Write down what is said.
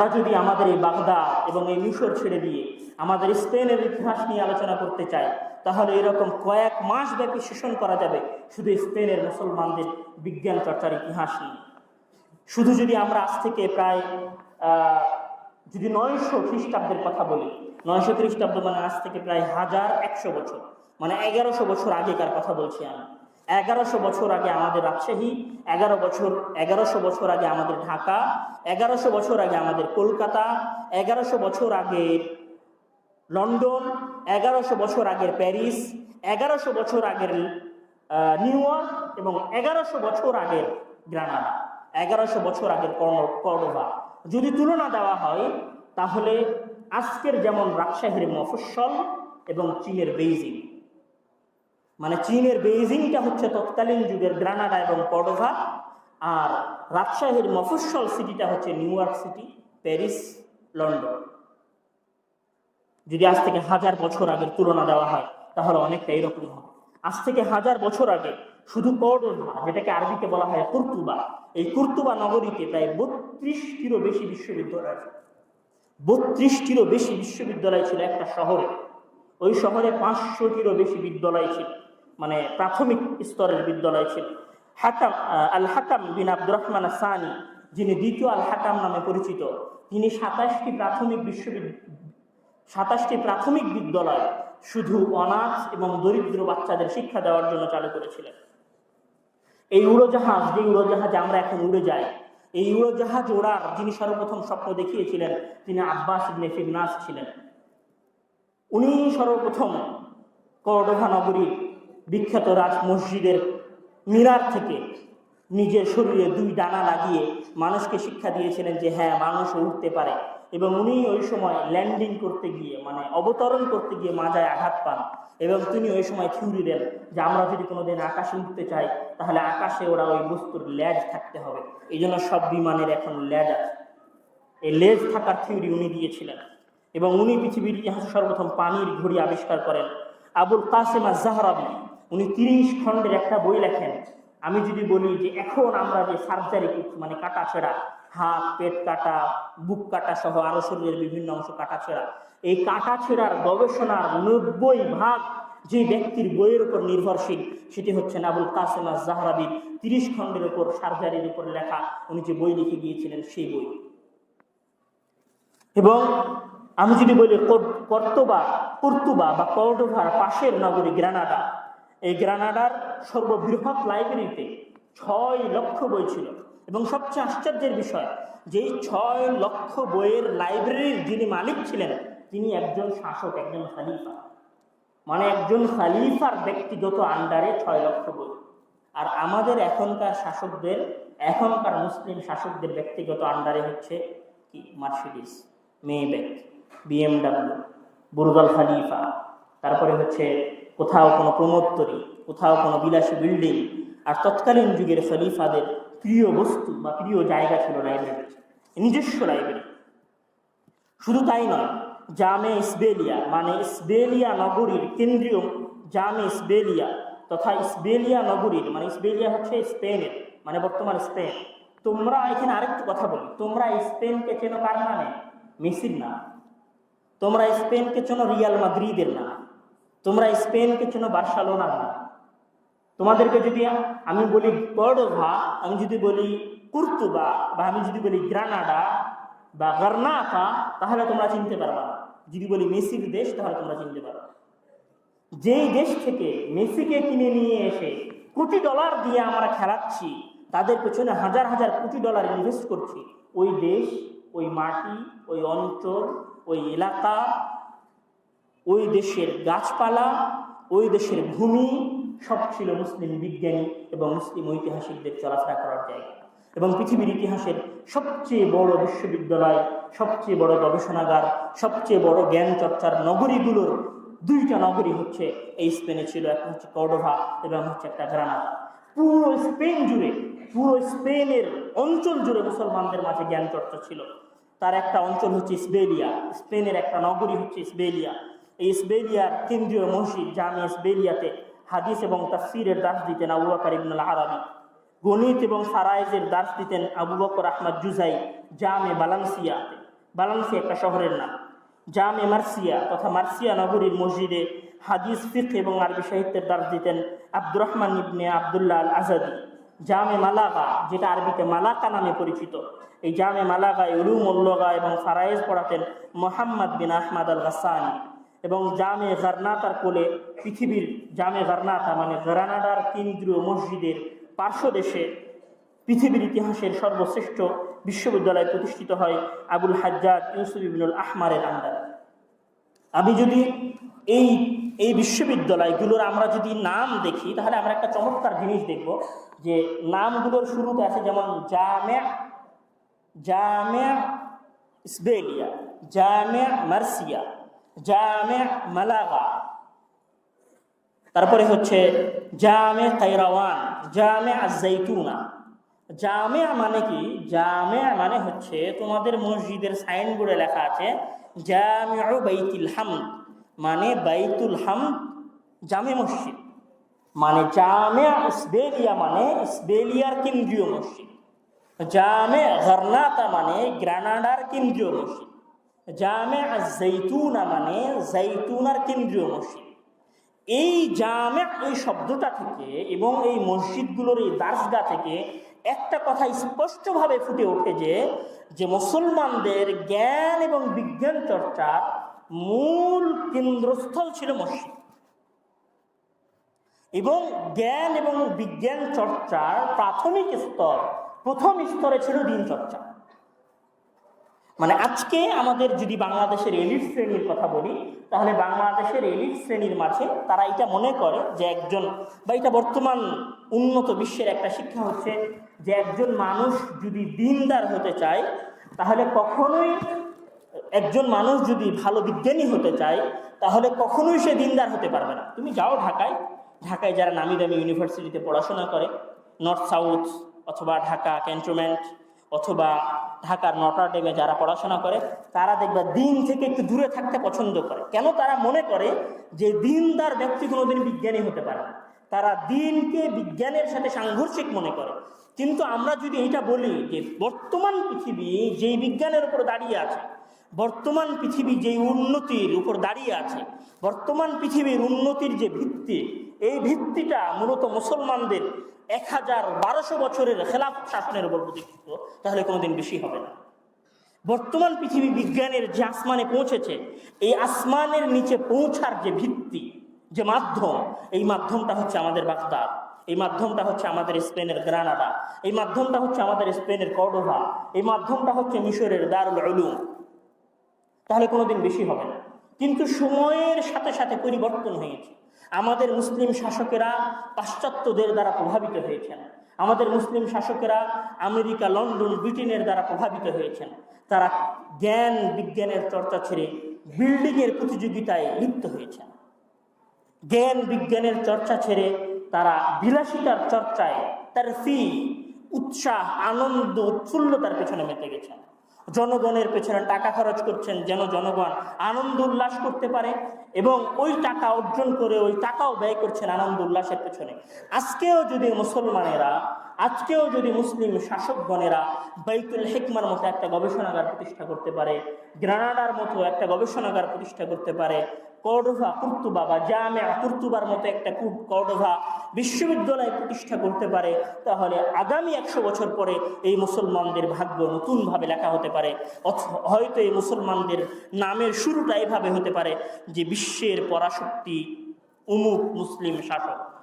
আমরা যদি আমাদের এই বাগদা এবং এই মিশর ছেড়ে দিয়ে আমাদের স্পেনের ইতিহাস নিয়ে আলোচনা করতে চাই তাহলে এরকম কয়েক মাস ব্যাপী শোষণ করা যাবে শুধু স্পেনের মুসলমানদের বিজ্ঞান চর্চার ইতিহাস নিয়ে। শুধু যদি আমরা আজ থেকে প্রায় যদি নয়শো খ্রিস্টাব্দের কথা বলি, নয়শো খ্রিস্টাব্দ মানে আজ থেকে প্রায় হাজার একশো বছর মানে এগারোশো বছর আগেকার কথা বলছি আমি। এগারোশো বছর আগে আমাদের রাজশাহী, এগারো বছর, এগারোশো বছর আগে আমাদের ঢাকা, এগারোশো বছর আগে আমাদের কলকাতা, এগারোশো বছর আগে লন্ডন, এগারোশো বছর আগের প্যারিস, এগারোশো বছর আগের নিউ ইয়র্ক এবং এগারোশো বছর আগের গ্রানাডা, এগারোশো বছর আগের কর্ডোবা যদি তুলনা দেওয়া হয়, তাহলে আজকের যেমন রাজশাহীর মফস্বল এবং চীনের বেইজিং চীনের বেইজিংটা হচ্ছে তৎকালীন যুগের গ্রানাডা এবং কর্ডোভা আর রাজশাহীর মফস্বল সিটিটা হচ্ছে New York city, Paris, London. যদি আজ থেকে হাজার বছর আগের তুলনা দেওয়া হয়, তাহলে অনেকটা এরকম হবে। আজ থেকে হাজার বছর আগে শুধু কর্ডোভা যেটাকে আরবিতে বলা হয় কুর্তুবা, এই কুর্তুবা নগরীতে প্রায় বত্রিশটিরও বেশি বিশ্ববিদ্যালয় আছে বত্রিশটিরও বেশি বিশ্ববিদ্যালয় ছিল একটা শহরে। ওই শহরে পাঁচশোটিরও বেশি বিদ্যালয় ছিল। মানে প্রাথমিক স্তরের বিদ্যালয় ছিল। হাকাম আল হাকাম বিন আব্দুর রহমান সানি যিনি দ্বিতীয় আল হাকাম নামে পরিচিত, তিনি সাতাশটি প্রাথমিক বিশ্ববিদ্যালয় সাতাশটি প্রাথমিক বিদ্যালয় শুধু অনাথ এবং দরিদ্র বাচ্চাদের শিক্ষা দেওয়ার জন্য চালু করেছিলেন। এই উড়োজাহাজ, যে উড়োজাহাজে আমরা এখন উড়ে যাই, এই উড়োজাহাজ ওড়ার যিনি সর্বপ্রথম স্বপ্ন দেখিয়েছিলেন, তিনি আব্বাস ইবনে ফিরনাস ছিলেন। উনি সর্বপ্রথম কর্ডোভা নগরীর বিখ্যাত রাজ মসজিদের মিনার থেকে নিজের শরীরে দুই ডানা লাগিয়ে মানুষকে শিক্ষা দিয়েছিলেন যে হ্যাঁ মানুষও উঠতে পারে। এবং উনি ওই সময় ল্যান্ডিং করতে গিয়ে মানে অবতরণ করতে গিয়ে মাজায় আঘাত পান। এবং তিনি ওই সময় থিউরি দেন যে আমরা যদি কোনোদিন আকাশে উঠতে চাই, তাহলে আকাশে ওরা ওই বস্তুর ল্যাজ থাকতে হবে। এই জন্য সব বিমানের এখন ল্যাজ আছে। এই লেজ থাকার থিওরি উনি দিয়েছিলেন। এবং উনি পৃথিবীর ইতিহাসে সর্বপ্রথম পানির ঘড়ি আবিষ্কার করেন। আবুল কাসেম জাহরাবি উনি তিরিশ খণ্ডের একটা বই লেখেন। আমি যদি বলি যে এখন আমরা যে সার্জারি মানে কাটা ছেঁড়া, হাত, পেট কাটা, বুক কাটা সহ আরও শরীরের বিভিন্ন অংশ কাটা ছেঁড়া, এই কাটা ছেঁড়ার গবেষণার নব্বই ভাগ যে ব্যক্তির বইয়ের উপর নির্ভরশীল, সেটি হচ্ছে আবুল কাসেম জাহরাবির তিরিশ খণ্ডের উপর সার্জারির উপর লেখা উনি যে বই লিখে গিয়েছিলেন, সেই বই। এবং আমি যদি বলি কর- কর্তবা, কর্তুবা বা কর্ডোভার পাশের নগরী, গ্রানাডা গ্রানাডার সর্ববৃহৎ লাইব্রেরিতে ছয় লক্ষ বই ছিল। এবং সবচেয়ে আশ্চর্যের বিষয় যে ছয় লক্ষ বইয়ের লাইব্রেরির যিনি মালিক ছিলেন, তিনি একজন শাসক, একজন খালিফা। মানে একজন খালিফার ব্যক্তিগত আন্ডারে ছয় লক্ষ বই। আর আমাদের এখনকার শাসকদের, এখনকার মুসলিম শাসকদের ব্যক্তিগত আন্ডারে হচ্ছে কি? মার্সিডিস মেব্যাক বিএমডাব্লিউ বুরুদাল খালিফা। তারপরে হচ্ছে কোথাও কোনো প্রমোত্তরি, কোথাও কোনো বিলাসী বিল্ডিং, আর তৎকালীন যুগের খলিফাদের প্রিয় বস্তু বা প্রিয় জায়গা ছিল লাইব্রেরি, নিজস্ব লাইব্রেরি। শুধু তাই নয়, জামে ইসবেলিয়া মানে ইসবেলিয়া নগরীর কেন্দ্রীয় জামে ইসবেলিয়া তথা ইসবেলিয়া নগরীর মানে ইসবেলিয়া হচ্ছে স্পেনের মানে বর্তমান স্পেন। তোমরা এখানে আরেকটু কথা বলি, তোমরা স্পেনকে চেনো কার নামে? মেসির না তোমরা স্পেনকে চেনো রিয়াল মাদ্রিদের না তোমরা স্পেনকে চেনো বার্সেলোনার না। তোমাদেরকে যদি আমি বলি কর্ডোভা আমি যদি বলি কুর্তুবা বা আমি যদি বলি গ্রানাডা বা গার্নাফা তাহলে তোমরা চিনতে পারবা যদি বলি মেসির দেশ, তাহলে তোমরা চিনতে পারবা যেই দেশ থেকে মেসিকে কিনে নিয়ে এসে কোটি ডলার দিয়ে আমরা খেলাচ্ছি, তাদের পেছনে হাজার হাজার কোটি ডলার ইনভেস্ট করছি, ওই দেশ, ওই মাটি, ওই অঞ্চল, ওই এলাকা ওই দেশের গাছপালা, ওই দেশের ভূমি, সব ছিল মুসলিম বিজ্ঞানী এবং মুসলিম ঐতিহাসিকদের চলাফেরা করার জায়গা। এবং পৃথিবীর ইতিহাসের সবচেয়ে বড় বিশ্ববিদ্যালয়, সবচেয়ে বড় গবেষণাগার, সবচেয়ে বড় জ্ঞান চর্চার নগরীগুলোর দুইটা নগরী হচ্ছে এই স্পেনে ছিল, একটা হচ্ছে কর্ডোভা এবং হচ্ছে একটা গ্রানাদা। পুরো স্পেন জুড়ে, পুরো স্পেনের অঞ্চল জুড়ে মুসলমানদের মাঝে জ্ঞান চর্চা ছিল। তার একটা অঞ্চল হচ্ছে ইসবেলিয়া, স্পেনের একটা নগরী হচ্ছে ইসবেলিয়া। এই ইসবেলিয়ার কেন্দ্রীয় মসজিদ জামে ইসবেলিয়াতে হাদিস এবং তাফসিরের দাস দিতেন আবু বাকর ইবনুল আরবি। গণিত এবং সারাইজের দাস দিতেন আবু বকর আহমদ জুজাই জামে বালান্সিয়াতে। বালান্সি একটা শহরের নাম। জামে মার্সিয়া তথা মার্সিয়া নগরীর মসজিদে হাদিস ফিক এবং আরবি সাহিত্যের দাস দিতেন আব্দুর রহমান ইবনে আবদুল্লাহ আল আজাদি জামে মালাগা, যেটা আরবিতে মালাকা নামে পরিচিত। এই জামে মালাগায় উলুম উল্লগা এবং ফারায়েজ পড়াতেন মোহাম্মদ বিন আহমদ আল গাসানি এবং জামে গার্নাতার কোলে পৃথিবীর জামে গার্নাতা মানে গ্রানাডার কেন্দ্রীয় মসজিদের পার্শ্ব দেশে পৃথিবীর ইতিহাসের সর্বশ্রেষ্ঠ বিশ্ববিদ্যালয় প্রতিষ্ঠিত হয় আবুল হাজ্জাদ ইউসুফ ইবনুল আহমারের আন্ডারে। আমি যদি এই এই বিশ্ববিদ্যালয়গুলোর আমরা যদি নাম দেখি, তাহলে আমরা একটা চমৎকার জিনিস দেখব যে নামগুলোর শুরুতে আছে যেমন জামে জামে ইসবেলিয়া, জামে মার্সিয়া জামে তারপরে হচ্ছে জামে কাইরাওয়ান জামে আজাইতুনা জামে মানে কি? জামে মানে হচ্ছে তোমাদের মসজিদের সাইনবোর্ডে লেখা আছে জামে বাইতুল হামদ। মানে বাইতুল হামদ জামে মসজিদ। মানে জামে ইসবেলিয়া মানে ইসবেলিয়ার কেন্দ্রীয় মসজিদ। জামে গর্নাতা মানে গ্রানাডার কেন্দ্রীয় মসজিদ। জামে জৈতুনা মানে জৈতুনার কেন্দ্রীয় মসজিদ। এই জামে এই শব্দটা থেকে এবং এই মসজিদগুলোর এই দার্সগা থেকে একটা কথা স্পষ্টভাবে ফুটে ওঠে যে যে মুসলমানদের জ্ঞান এবং বিজ্ঞান চর্চার মূল কেন্দ্রস্থল ছিল মসজিদ। এবং জ্ঞান এবং বিজ্ঞান চর্চার প্রাথমিক স্তর, প্রথম স্তরে ছিল দিন চর্চা মানে আজকে আমাদের যদি বাংলাদেশের এলিট শ্রেণির কথা বলি, তাহলে বাংলাদেশের এলিট শ্রেণির মাঝে তারা এটা মনে করে যে একজন, বা এটা বর্তমান উন্নত বিশ্বের একটা শিক্ষা হচ্ছে যে একজন মানুষ যদি দিনদার হতে চায়, তাহলে কখনোই একজন মানুষ যদি ভালো বিজ্ঞানী হতে চায়, তাহলে কখনোই সে দিনদার হতে পারবে না। তুমি যাও ঢাকায় ঢাকায় যারা নামি দামি ইউনিভার্সিটিতে পড়াশোনা করে নর্থ সাউথ অথবা ঢাকা ক্যান্টনমেন্ট অথবা ঢাকার নটারডেমে যারা পড়াশোনা করে, তারা দেখবে দিন থেকে একটু দূরে থাকতে পছন্দ করে। কেন তারা মনে করে যে দিনদার ব্যক্তি কোনোদিন বিজ্ঞানী হতে পারে না? তারা দিনকে বিজ্ঞানের সাথে সাংঘর্ষিক মনে করে। কিন্তু আমরা যদি এটা বলি যে বর্তমান পৃথিবী যেই বিজ্ঞানের উপর দাঁড়িয়ে আছে, বর্তমান পৃথিবী যেই উন্নতির উপর দাঁড়িয়ে আছে, বর্তমান পৃথিবীর উন্নতির যে ভিত্তি এই ভিত্তিটা মূলত মুসলমানদের এক হাজার বারোশো বছরের খেলাফ শাসনের উপর প্রতিষ্ঠিত, তাহলে কোনোদিন বেশি হবে না। বর্তমান পৃথিবী বিজ্ঞানের যে আসমানে পৌঁছেছে, এই আসমানের নিচে পৌঁছার যে ভিত্তি, যে মাধ্যম, এই মাধ্যমটা হচ্ছে আমাদের বাগদাদ, এই মাধ্যমটা হচ্ছে আমাদের স্পেনের গ্রানাডা, এই মাধ্যমটা হচ্ছে আমাদের স্পেনের কর্ডোভা, এই মাধ্যমটা হচ্ছে মিশরের দারুল উলুম। তাহলে কোনোদিন বেশি হবে না। কিন্তু সময়ের সাথে সাথে পরিবর্তন হয়েছে। আমাদের মুসলিম শাসকেরা পাশ্চাত্যদের দ্বারা প্রভাবিত হয়েছেন। আমাদের মুসলিম শাসকেরা আমেরিকা, লন্ডন, ব্রিটেনের দ্বারা প্রভাবিত হয়েছেন। তারা জ্ঞান বিজ্ঞানের চর্চা ছেড়ে বিল্ডিংয়ের প্রতিযোগিতায় লিপ্ত হয়েছেন। জ্ঞান বিজ্ঞানের চর্চা ছেড়ে তারা বিলাসিতার চর্চায় তার ফি, উৎসাহ, আনন্দ, উৎফুল্লতার পেছনে মেতে গেছেন। জনগণের পেছনে টাকা খরচ করছেন যেন জনগণ আনন্দ উল্লাস করতে পারে এবং ওই টাকা অর্জন করে ওই টাকাও ব্যয় করছেন আনন্দ উল্লাসের পেছনে। আজকেও যদি মুসলমানেরা, আজকেও যদি মুসলিম শাসকগণেরা বাইতুল হেকমার মতো একটা গবেষণাগার প্রতিষ্ঠা করতে পারে, গ্রানাডার মতো একটা গবেষণাগার প্রতিষ্ঠা করতে পারে কর্ডোভা কুর্তুবা বা জামে কুর্তুবার মতো একটা কুর- কর্ডোভা বিশ্ববিদ্যালয় প্রতিষ্ঠা করতে পারে, তাহলে আগামী একশো বছর পরে এই মুসলমানদের ভাগ্য নতুনভাবে লেখা হতে পারে। হয়তো এই মুসলমানদের নামের শুরুটা এভাবে হতে পারে যে বিশ্বের পরাশক্তি উমুক মুসলিম শাসক।